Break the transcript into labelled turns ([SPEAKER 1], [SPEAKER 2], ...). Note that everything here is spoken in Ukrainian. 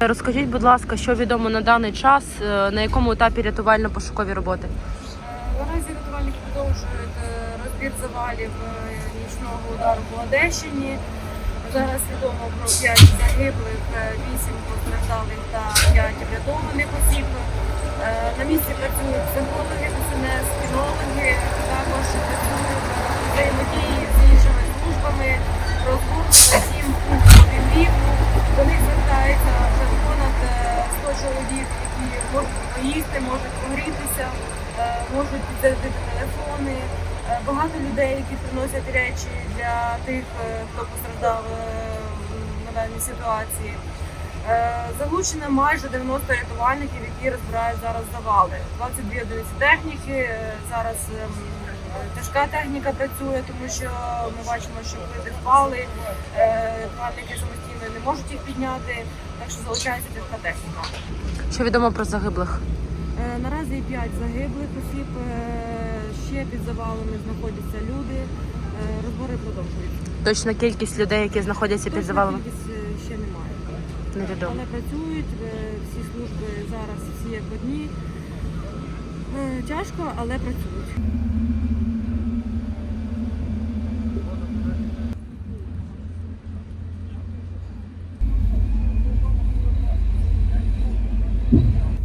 [SPEAKER 1] Розкажіть, будь ласка, що відомо на даний час, е, на якому етапі рятувально-пошукові роботи?
[SPEAKER 2] Наразі рятувальники продовжують е, розбір завалів е, нічного удару по Одещині. Зараз відомо про 5 загиблих, 8 постраждалих та 5 врятованих осіб. Е, На місці працюють психологи, чоловік, які можуть поїсти, можуть погрітися, е, можуть підзарядити телефони. Е, Багато людей, які приносять речі для тих, е, хто постраждав на даній ситуації. Залучено майже 90 рятувальників, які розбирають зараз завали. 22 одиниці техніки. Зараз ем, тяжка техніка працює, тому що ми бачимо, що плити впали. е, Рятувальники самостійно не можуть їх підняти, так що залучається тяжка техніка.
[SPEAKER 1] Що відомо про загиблих?
[SPEAKER 2] Е, Наразі 5 загиблих осіб. е, Ще під завалами знаходяться люди. Розбори продовжуються.
[SPEAKER 1] Точна кількість людей, які знаходяться під завалами,
[SPEAKER 2] кількість, ще немає.
[SPEAKER 1] невідомо.
[SPEAKER 2] Але працюють всі служби зараз, всі як одні. Тяжко, але працюють. Thank you.